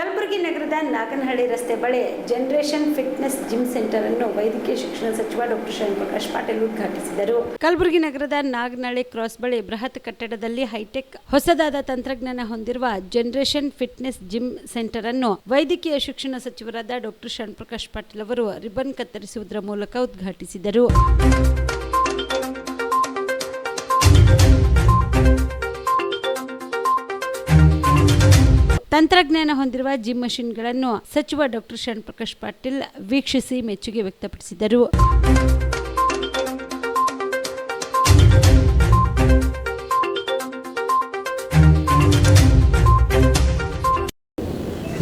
ಕಲಬುರಗಿ ನಗರದ ನಾಗನಹಳ್ಳಿ ರಸ್ತೆ ಬಳಿ ಜನರೇಷನ್ ಫಿಟ್ನೆಸ್ ಜಿಮ್ ಸೆಂಟರ್ ಅನ್ನು ವೈದ್ಯಕೀಯ ಶಿಕ್ಷಣ ಸಚಿವ ಡಾಕ್ಟರ್ ಶರಣ್ ಪ್ರಕಾಶ್ ಪಾಟೀಲ್ ಉದ್ಘಾಟಿಸಿದರು. ಕಲಬುರಗಿ ನಗರದ ನಾಗನಹಳ್ಳಿ ಕ್ರಾಸ್ ಬಳಿ ಬೃಹತ್ ಕಟ್ಟಡದಲ್ಲಿ ಹೈಟೆಕ್ ಹೊಸದಾದ ತಂತ್ರಜ್ಞಾನ ಹೊಂದಿರುವ ಜನರೇಷನ್ ಫಿಟ್ನೆಸ್ ಜಿಮ್ ಸೆಂಟರ್ ಅನ್ನು ವೈದ್ಯಕೀಯ ಶಿಕ್ಷಣ ಸಚಿವರಾದ ಡಾಕ್ಟರ್ ಶರಣ್ ಪ್ರಕಾಶ್ ಪಾಟೀಲ್ ಅವರು ರಿಬನ್ ಕತ್ತರಿಸುವುದರ ಮೂಲಕ ಉದ್ಘಾಟಿಸಿದರು. ತಂತ್ರಜ್ಞಾನ ಹೊಂದಿರುವ ಜಿಮ್ ಮಷಿನ್ಗಳನ್ನು ಸಚಿವ ಡಾಕ್ಟರ್ ಶರಣ್ ಪ್ರಕಾಶ್ ಪಾಟೀಲ್ ವೀಕ್ಷಿಸಿ ಮೆಚ್ಚುಗೆ ವ್ಯಕ್ತಪಡಿಸಿದರು.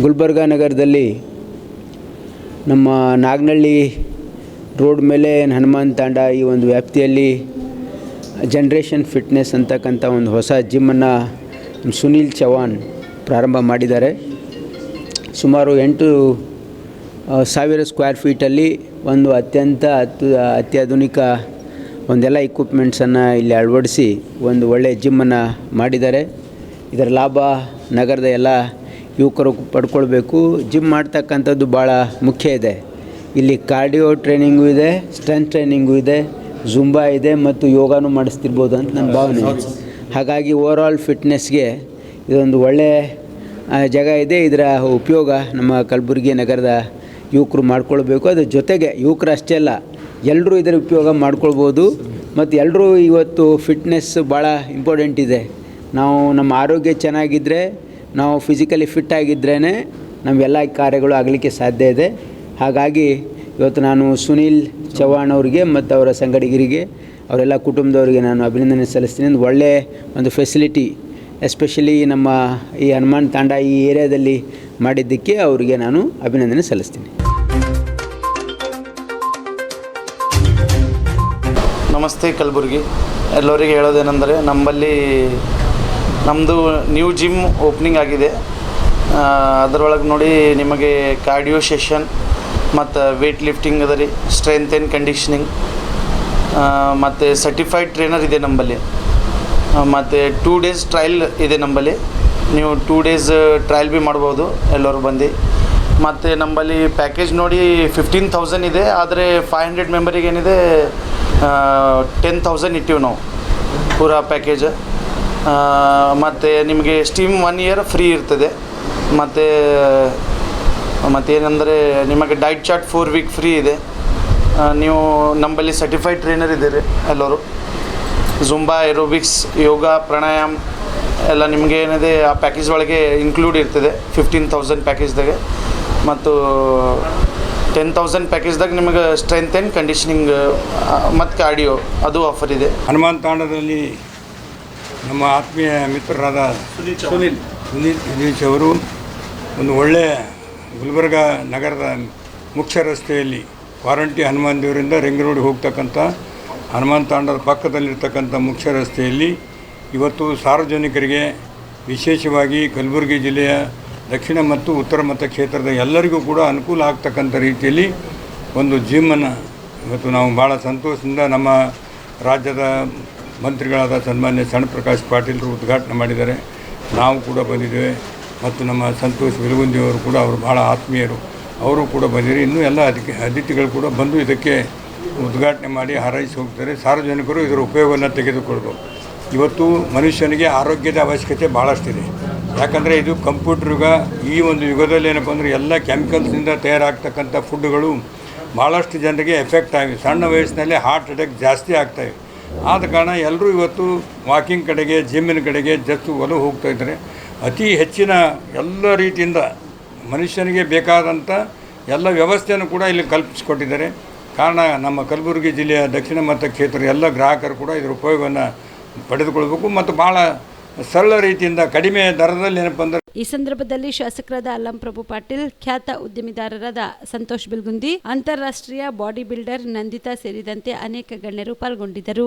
ಗುಲ್ಬರ್ಗಾ ನಗರದಲ್ಲಿ ನಮ್ಮ ನಾಗನಹಳ್ಳಿ ರೋಡ್ ಮೇಲೆ ಹನುಮಾನ್ ತಾಂಡ ಈ ಒಂದು ವ್ಯಾಪ್ತಿಯಲ್ಲಿ ಜನ್ರೇಷನ್ ಫಿಟ್ನೆಸ್ ಅಂತಕ್ಕಂಥ ಒಂದು ಹೊಸ ಜಿಮ್ಮನ್ನು ಸುನೀಲ್ ಚವಾಣ್ ಪ್ರಾರಂಭ ಮಾಡಿದ್ದಾರೆ. ಸುಮಾರು ಎಂಟು ಸಾವಿರ ಸ್ಕ್ವೇರ್ ಫೀಟಲ್ಲಿ ಒಂದು ಅತ್ಯಂತ ಅತ್ಯು ಅತ್ಯಾಧುನಿಕ ಒಂದೆಲ್ಲ ಇಕ್ವಿಪ್ಮೆಂಟ್ಸನ್ನು ಇಲ್ಲಿ ಅಳವಡಿಸಿ ಒಂದು ಒಳ್ಳೆಯ ಜಿಮ್ಮನ್ನು ಮಾಡಿದ್ದಾರೆ. ಇದರ ಲಾಭ ನಗರದ ಎಲ್ಲ ಯುವಕರು ಪಡ್ಕೊಳ್ಬೇಕು. ಜಿಮ್ ಮಾಡ್ತಕ್ಕಂಥದ್ದು ಭಾಳ ಮುಖ್ಯ ಇದೆ. ಇಲ್ಲಿ ಕಾರ್ಡಿಯೋ ಟ್ರೈನಿಂಗು ಇದೆ ಸ್ಟ್ರೆಂತ್ ಟ್ರೈನಿಂಗು ಇದೆ ಜುಂಬಾ ಇದೆ ಮತ್ತು ಯೋಗನೂ ಮಾಡಿಸ್ತಿರ್ಬೋದು ಅಂತ ನನ್ನ ಭಾವನೆ. ಹಾಗಾಗಿ ಓವರ್ ಆಲ್ ಫಿಟ್ನೆಸ್ಗೆ ಇದೊಂದು ಒಳ್ಳೆಯ ಜಾಗ ಇದೆ. ಇದರ ಉಪಯೋಗ ನಮ್ಮ ಕಲಬುರಗಿ ನಗರದ ಯುವಕರು ಮಾಡ್ಕೊಳ್ಬೇಕು. ಅದ್ರ ಜೊತೆಗೆ ಯುವಕರು ಅಷ್ಟೇ ಅಲ್ಲ ಎಲ್ಲರೂ ಇದರ ಉಪಯೋಗ ಮಾಡ್ಕೊಳ್ಬೋದು. ಮತ್ತು ಎಲ್ಲರೂ ಇವತ್ತು ಫಿಟ್ನೆಸ್ ಭಾಳ ಇಂಪಾರ್ಟೆಂಟ್ ಇದೆ. ನಾವು ನಮ್ಮ ಆರೋಗ್ಯ ಚೆನ್ನಾಗಿದ್ದರೆ ನಾವು ಫಿಸಿಕಲಿ ಫಿಟ್ ಆಗಿದ್ರೇ ನಮ್ಮೆಲ್ಲ ಕಾರ್ಯಗಳು ಆಗಲಿಕ್ಕೆ ಸಾಧ್ಯ ಇದೆ. ಹಾಗಾಗಿ ಇವತ್ತು ನಾನು ಸುನೀಲ್ ಚವ್ಹಾಣ್ ಅವರಿಗೆ ಮತ್ತು ಅವರ ಸಂಗಡಿಗರಿಗೆ, ಅವರೆಲ್ಲ ಕುಟುಂಬದವರಿಗೆ ನಾನು ಅಭಿನಂದನೆ ಸಲ್ಲಿಸ್ತೀನಿ. ಒಳ್ಳೆಯ ಒಂದು ಫೆಸಿಲಿಟಿ ಎಸ್ಪೆಷಲಿ ನಮ್ಮ ಈ ಹನುಮಾನ್ ತಾಂಡ ಈ ಏರಿಯಾದಲ್ಲಿ ಮಾಡಿದ್ದಕ್ಕೆ ಅವರಿಗೆ ನಾನು ಅಭಿನಂದನೆ ಸಲ್ಲಿಸ್ತೀನಿ. ನಮಸ್ತೆ ಕಲಬುರ್ಗಿ. ಎಲ್ಲರಿಗೆ ಹೇಳೋದೇನೆಂದರೆ ನಮ್ಮಲ್ಲಿ ನಮ್ಮದು ನ್ಯೂ ಜಿಮ್ ಓಪನಿಂಗ್ ಆಗಿದೆ. ಅದರೊಳಗೆ ನೋಡಿ ನಿಮಗೆ ಕಾರ್ಡಿಯೋ ಸೆಷನ್ ಮತ್ತು ವೇಟ್ ಲಿಫ್ಟಿಂಗ್ ಅದ ರೀ ಸ್ಟ್ರೆಂತ್ ಆ್ಯಂಡ್ ಕಂಡೀಷನಿಂಗ್ ಮತ್ತು ಸರ್ಟಿಫೈಡ್ ಟ್ರೈನರ್ ಇದೆ ನಮ್ಮಲ್ಲಿ. ಮತ್ತು ಟೂ ಡೇಸ್ ಟ್ರಯಲ್ ಇದೆ ನಂಬಲ್ಲಿ ನೀವು ಟೂ ಡೇಸ್ ಟ್ರಯಲ್ ಭೀ ಮಾಡ್ಬೋದು, ಎಲ್ಲರೂ ಬಂದು. ಮತ್ತು ನಂಬಲ್ಲಿ ಪ್ಯಾಕೇಜ್ ನೋಡಿ ಫಿಫ್ಟೀನ್ ತೌಸಂಡ್ ಇದೆ, ಆದರೆ ಫೈವ್ ಹಂಡ್ರೆಡ್ ಮೆಂಬರಿಗೆ ಏನಿದೆ ಟೆನ್ ತೌಸಂಡ್ ಇಟ್ಟಿವಿ ನಾವು. ಪೂರಾ ಪ್ಯಾಕೇಜ್ ಮತ್ತು ನಿಮಗೆ ಸ್ಟೀಮ್ ಒನ್ ಇಯರ್ ಫ್ರೀ ಇರ್ತದೆ. ಮತ್ತು ಮತ್ತೇನೆಂದರೆ ನಿಮಗೆ diet chart four week free ಇದೆ. ನೀವು ನಂಬಲ್ಲಿ ಸರ್ಟಿಫೈಡ್ ಟ್ರೈನರ್ ಇದ್ದೀರಿ, ಎಲ್ಲರೂ. ಜುಂಬಾ ಏರೋಬಿಕ್ಸ್ ಯೋಗ ಪ್ರಾಣಾಯಾಮ್ ಎಲ್ಲ ನಿಮಗೆ ಏನಿದೆ ಆ ಪ್ಯಾಕೇಜ್ ಒಳಗೆ ಇನ್ಕ್ಲೂಡ್ ಇರ್ತದೆ ಫಿಫ್ಟೀನ್ ತೌಸಂಡ್ ಪ್ಯಾಕೇಜ್ದಾಗೆ ಮತ್ತು ಟೆನ್ ತೌಸಂಡ್ ಪ್ಯಾಕೇಜ್ದಾಗ ನಿಮಗೆ ಸ್ಟ್ರೆಂತ್ ಆ್ಯಂಡ್ ಕಂಡೀಷನಿಂಗ್ ಮತ್ತು ಕಾರ್ಡಿಯೋ ಅದು ಆಫರ್ ಇದೆ. ಹನುಮಾನ್ ತಾಂಡದಲ್ಲಿ ನಮ್ಮ ಆತ್ಮೀಯ ಮಿತ್ರರಾದ ಸುನೀಲ್ ಸುನೀಲ್ ಸುನೀಲ್ ಅವರು ಒಂದು ಒಳ್ಳೆಯ ಗುಲ್ಬರ್ಗ ನಗರದ ಮುಖ್ಯ ರಸ್ತೆಯಲ್ಲಿ ವಾರಂಟಿ ಹನುಮಾನ್ ದೇವರಿಂದ ರಿಂಗ್ ರೋಡ್ ಹೋಗ್ತಕ್ಕಂಥ ಹನುಮಾನ್ ಪಕ್ಕದಲ್ಲಿರ್ತಕ್ಕಂಥ ಮುಖ್ಯ ರಸ್ತೆಯಲ್ಲಿ ಇವತ್ತು ಸಾರ್ವಜನಿಕರಿಗೆ ವಿಶೇಷವಾಗಿ ಕಲಬುರಗಿ ಜಿಲ್ಲೆಯ ದಕ್ಷಿಣ ಮತ್ತು ಉತ್ತರ ಮತಕ್ಷೇತ್ರದ ಎಲ್ಲರಿಗೂ ಕೂಡ ಅನುಕೂಲ ಆಗ್ತಕ್ಕಂಥ ರೀತಿಯಲ್ಲಿ ಒಂದು ಜಿಮ್ಮನ್ನು ಇವತ್ತು ನಾವು ಭಾಳ ಸಂತೋಷದಿಂದ ನಮ್ಮ ರಾಜ್ಯದ ಮಂತ್ರಿಗಳಾದ ಸನ್ಮಾನ್ಯ ಸಣ್ಣ ಪ್ರಕಾಶ್ ಪಾಟೀಲರು ಉದ್ಘಾಟನೆ ಮಾಡಿದ್ದಾರೆ. ನಾವು ಕೂಡ ಬಂದಿದ್ದೇವೆ ಮತ್ತು ನಮ್ಮ ಸಂತೋಷ್ ವಿಲಗುಂದಿ ಅವರು ಕೂಡ ಅವರು ಭಾಳ ಆತ್ಮೀಯರು. ಅವರು ಕೂಡ ಬಂದಿದ್ದಾರೆ. ಇನ್ನೂ ಎಲ್ಲ ಅದಕ್ಕೆ ಅತಿಥಿಗಳು ಕೂಡ ಬಂದು ಇದಕ್ಕೆ ಉದ್ಘಾಟನೆ ಮಾಡಿ ಹಾರೈಸಿ ಹೋಗ್ತಾರೆ. ಸಾರ್ವಜನಿಕರು ಇದರ ಉಪಯೋಗವನ್ನು ತೆಗೆದುಕೊಳ್ಬೇಕು. ಇವತ್ತು ಮನುಷ್ಯನಿಗೆ ಆರೋಗ್ಯದ ಅವಶ್ಯಕತೆ ಭಾಳಷ್ಟಿದೆ ಯಾಕಂದರೆ ಇದು ಕಂಪ್ಯೂಟರ್ ಯುಗ. ಈ ಒಂದು ಯುಗದಲ್ಲಿ ಏನಪ್ಪ ಅಂದರೆ ಎಲ್ಲ ಕೆಮಿಕಲ್ಸಿಂದ ತಯಾರಾಗ್ತಕ್ಕಂಥ ಫುಡ್ಗಳು ಭಾಳಷ್ಟು ಜನರಿಗೆ ಎಫೆಕ್ಟ್ ಆಗಿವೆ ಸಣ್ಣ ವಯಸ್ಸಿನಲ್ಲಿ ಹಾರ್ಟ್ ಅಟ್ಯಾಕ್ ಜಾಸ್ತಿ ಆಗ್ತಾಯಿವೆ ಆದ ಕಾರಣ ಎಲ್ಲರೂ ಇವತ್ತು ವಾಕಿಂಗ್ ಕಡೆಗೆ, ಜಿಮ್ಮಿನ ಕಡೆಗೆ ಜಸ್ಟ್ ಒಲವು ಹೋಗ್ತಾ ಇದ್ದಾರೆ. ಅತಿ ಹೆಚ್ಚಿನ ಎಲ್ಲ ರೀತಿಯಿಂದ ಮನುಷ್ಯನಿಗೆ ಬೇಕಾದಂಥ ಎಲ್ಲ ವ್ಯವಸ್ಥೆಯನ್ನು ಕೂಡ ಇಲ್ಲಿ ಕಲ್ಪಿಸಿಕೊಟ್ಟಿದ್ದಾರೆ. ಕಾರಣ ನಮ್ಮ ಕಲಬುರಗಿ ಜಿಲ್ಲೆಯ ದಕ್ಷಿಣ ಮತ್ತು ಕ್ಷೇತ್ರ ಎಲ್ಲ ಗ್ರಾಹಕರು ಕೂಡ ಇದರ ಉಪಯೋಗವನ್ನು ಪಡೆದುಕೊಳ್ಬೇಕು ಮತ್ತು ಭಾಳ ಸರಳ ರೀತಿಯಿಂದ ಕಡಿಮೆ ದರದಲ್ಲಿ ಏನಪ್ಪ ಅಂದರೆ ಈ ಸಂದರ್ಭದಲ್ಲಿ ಶಾಸಕರಾದ ಅಲ್ಲಂಪ್ರಭು ಪಾಟೀಲ್, ಖ್ಯಾತ ಉದ್ಯಮಿದಾರರಾದ ಸಂತೋಷ್ ಬಿಲ್ಗುಂದಿ, ಅಂತಾರಾಷ್ಟ್ರೀಯ ಬಾಡಿ ಬಿಲ್ಡರ್ ನಂದಿತಾ ಸೇರಿದಂತೆ ಅನೇಕ ಗಣ್ಯರು ಪಾಲ್ಗೊಂಡಿದ್ದರು.